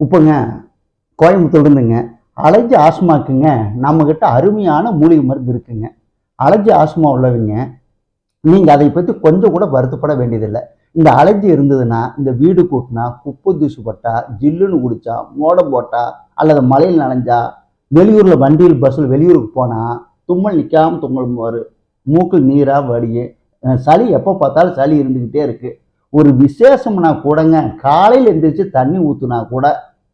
இப்போங்க கோயம்புத்தூர் இருந்துங்க. அலர்ஜி ஆஸ்மாக்குங்க. நம்மக்கிட்ட அருமையான மூலிகை மருந்து இருக்குங்க. அலர்ஜி ஆஸ்மா உள்ளவங்க நீங்கள் அதை பற்றி கொஞ்சம் கூட வருத்தப்பட வேண்டியதில்லை. இந்த அலர்ஜி இருந்ததுன்னா இந்த வீடு கூட்டினா குப்பை தூசு பட்டா ஜில்லுன்னு குடிச்சா மோடம் போட்டா அல்லது மலையில் நனைஞ்சா வெளியூரில் வண்டியில் பஸ்ஸில் வெளியூருக்கு போனால் தும்மல் நிற்காம தும்மல் வரும் மூக்கில் நீராக வடியே சளி எப்போ பார்த்தாலும் சளி இருந்துக்கிட்டே இருக்குது ஒரு விசேஷம்னா கூடங்க காலையில் எழுந்திரிச்சு தண்ணி ஊற்றுனா கூட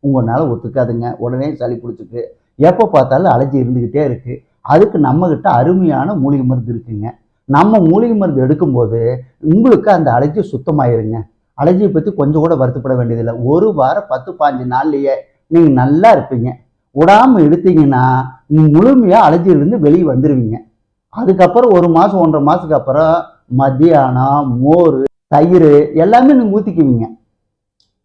உங்களால் ஒத்துக்காதுங்க. உடனே சளி பிடிச்சிக்கு எப்போ பார்த்தாலும் அலைஞ்சி இருந்துக்கிட்டே இருக்குது அதுக்கு நம்மக்கிட்ட அருமையான மூலிகை மருந்து இருக்குங்க. நம்ம மூலிகை மருந்து எடுக்கும்போது உங்களுக்கு அந்த அலைச்சி சுத்தமாயிருங்க. அலர்ஜியை பற்றி கொஞ்சம் கூட வருத்தப்பட வேண்டியதில்லை. ஒரு வாரம் பத்து பாஞ்சு நாள்லையே நீங்கள் நல்லா இருப்பீங்க. விடாமல் எடுத்தீங்கன்னா முழுமையாக அலர்ஜியிலேருந்து வெளியே வந்துடுவீங்க அதுக்கப்புறம் ஒரு மாதம் ஒன்றரை மாதத்துக்கு அப்புறம் மத்தியானம் மோர் தயிர் எல்லாமே நீங்கள் ஊற்றிக்குவீங்க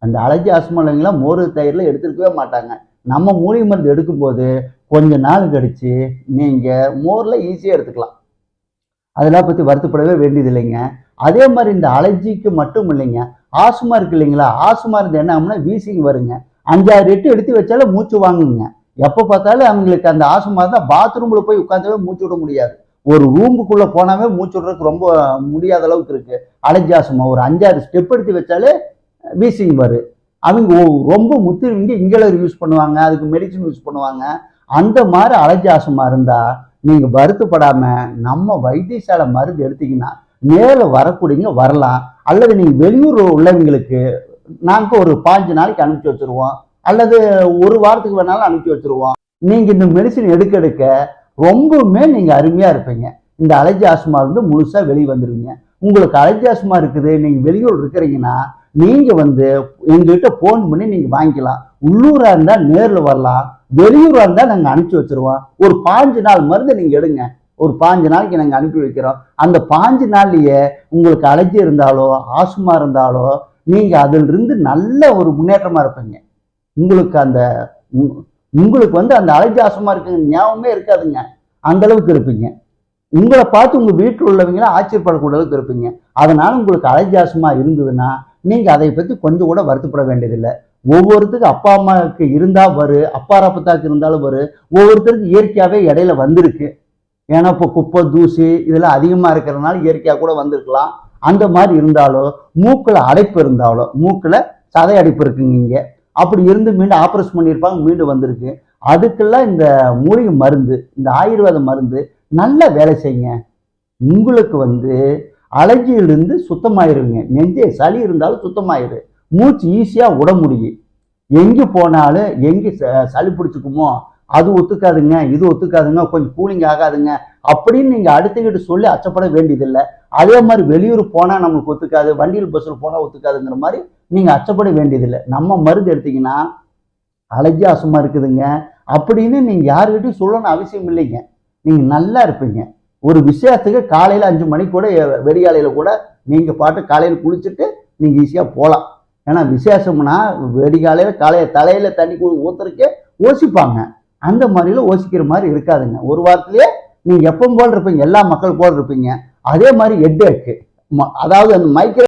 அந்த அலர்ஜி ஆஸ்மாலங்களாம் மோர் தயிரில் எடுத்துருக்கவே மாட்டாங்க. நம்ம மூலிகை மருந்து எடுக்கும்போது கொஞ்ச நாள் கழித்து நீங்கள் மோரில் ஈஸியாக எடுத்துக்கலாம். அதெல்லாம் பற்றி வருத்தப்படவே வேண்டியது இல்லைங்க அதே மாதிரி இந்த அலர்ஜிக்கு மட்டும் இல்லைங்க. ஆசுமா இருக்கு இல்லைங்களா? ஆசுமா இருந்து என்ன ஆகும்னா வீசிங் வருங்க. அஞ்சாறு எட்டு எடுத்து வச்சாலும் மூச்சு வாங்குங்க. எப்போ பார்த்தாலும் அவங்களுக்கு அந்த ஆசுமா தான் பாத்ரூமில் போய் உட்காந்தவே மூச்சு விட முடியாது. ஒரு ரூமுக்குள்ளே போனாவே மூச்சு விடுறதுக்கு ரொம்ப முடியாத அளவுக்கு இருக்குது அலர்ஜி ஆசுமா ஒரு அஞ்சாறு ஸ்டெப் எடுத்து வச்சாலே வீசிங் வரும் அவங்க ரொம்ப முத்திருவீங்க இங்கலர் யூஸ் பண்ணுவாங்க அதுக்கு மெடிசன் யூஸ் பண்ணுவாங்க. அந்த மாதிரி அலஜாசமாக இருந்தால் நீங்கள் வருத்தப்படாமல் நம்ம வைத்தியசாலை மருந்து எடுத்தீங்கன்னா நேரில் வரக்கூடியங்க வரலாம். அல்லது நீங்கள் வெளியூர் உள்ளவங்களுக்கு நாங்கள் ஒரு பாஞ்சு நாளைக்கு அனுப்பிச்சி வச்சிருவோம். அல்லது ஒரு வாரத்துக்கு வேணாலும் அனுப்பிச்சி வச்சிருவோம். நீங்கள் இந்த மெடிசன் எடுக்க எடுக்க ரொம்பவுமே நீங்கள் அருமையாக இருப்பீங்க. இந்த அலர்ஜி ஆஸ்மா இருந்து முழுசாக வெளியே வந்துடுவீங்க உங்களுக்கு அலர்ஜி ஆஸ்மா இருக்குது நீங்கள் வெளியூர் இருக்கிறீங்கன்னா நீங்கள் வந்து எங்ககிட்ட ஃபோன் பண்ணி நீங்கள் வாங்கிக்கலாம். உள்ளூராக இருந்தால் நேரில் வரலாம். வெளியூராக இருந்தால் நாங்கள் அனுப்பிச்சி வச்சுருவோம். ஒரு பாஞ்சு நாள் மருந்து நீங்கள் எடுங்க. ஒரு பாஞ்சு நாளைக்கு நாங்கள் அனுப்பி வைக்கிறோம். அந்த பாஞ்சு நாள்லேயே உங்களுக்கு அலர்ஜி இருந்தாலோ ஆசுமா இருந்தாலோ நீங்கள் அதிலிருந்து நல்ல ஒரு முன்னேற்றமாக இருப்பீங்க. உங்களுக்கு அந்த உங்களுக்கு வந்து அந்த அலர்ஜி ஆசுமா இருக்குங்க ஞாபகமே இருக்காதுங்க. அந்த அளவுக்கு இருப்பீங்க. உங்களை பார்த்து உங்கள் வீட்டில் உள்ளவங்களாம் ஆச்சரியப்படக்கூடிய அளவுக்கு இருப்பீங்க. அதனால உங்களுக்கு அலர்ஜி ஆசுமா இருந்ததுன்னா நீங்கள் அதை பற்றி கொஞ்சம் கூட வருத்தப்பட வேண்டியதில்லை. ஒவ்வொருத்துக்கு அப்பா அம்மாவுக்கு இருந்தால் வரு அப்பா அப்பத்தாக்கு இருந்தாலும் வரு. ஒவ்வொருத்தருக்கு இயற்கையாகவே இடையில வந்திருக்கு. ஏன்னா இப்போ குப்பை தூசி இதெல்லாம் அதிகமாக இருக்கிறதுனால இயற்கையாக கூட வந்திருக்கலாம். அந்த மாதிரி இருந்தாலோ மூக்கில் அடைப்பு இருந்தாலோ மூக்கில் சதை அடைப்பு இருக்குங்க இங்கே. அப்படி இருந்து மீண்டும் ஆப்ரேஷன் பண்ணியிருப்பாங்க மீண்டும் வந்திருக்கு. அதுக்கெல்லாம் இந்த மூலிகை மருந்து இந்த ஆயுர்வேத மருந்து நல்லா வேலை செய்யுங்க. உங்களுக்கு வந்து அலர்ஜியிலிருந்து சுத்தமாயிருங்க. நெஞ்சே சளி இருந்தாலும் சுத்தமாயிரு. மூச்சு ஈஸியாக விட முடியும் எங்கே போனாலும் எங்கே ச- சளி பிடிச்சிக்குமோ அது ஒத்துக்காதுங்க இது ஒத்துக்காதுங்க கொஞ்சம் கூலிங் ஆகாதுங்க அப்படின்னு நீங்கள் அடுத்துக்கிட்டு சொல்லி அச்சப்பட வேண்டியதில்லை. அதே மாதிரி வெளியூர் போனால் நமக்கு ஒத்துக்காது வண்டியில் பஸ்ஸில் போனால் ஒத்துக்காதுங்கிற மாதிரி நீங்கள் அச்சப்பட வேண்டியதில்லை. நம்ம மருந்து எடுத்தீங்கன்னா அலர்ஜி அசுமா இருக்குதுங்க. அப்படின்னு நீங்கள் யாருக்கிட்டையும் சொல்லணும்னு அவசியம் இல்லைங்க. நீங்கள் நல்லா இருப்பீங்க. ஒரு விஷயத்துக்கு காலையில் அஞ்சு மணிக்கு கூட வெடிகாலையில் கூட நீங்கள் பாட்டு காலையில் குளிச்சுட்டு நீங்கள் ஈஸியாக போகலாம் ஏன்னா விசேஷம்னா வெடிகாலையில் காலையில் தலையில் தண்ணி கூட ஊற்றுறக்கே ஓசிப்பாங்க அந்த மாதிரிலாம் ஓசிக்கிற மாதிரி இருக்காதுங்க. ஒரு வாரத்திலேயே நீங்கள் எப்பவும் போல் இருப்பீங்க. எல்லா மக்கள் போல் இருப்பீங்க. அதே மாதிரி ஹெட் அதாவது அந்த மைக்ரோ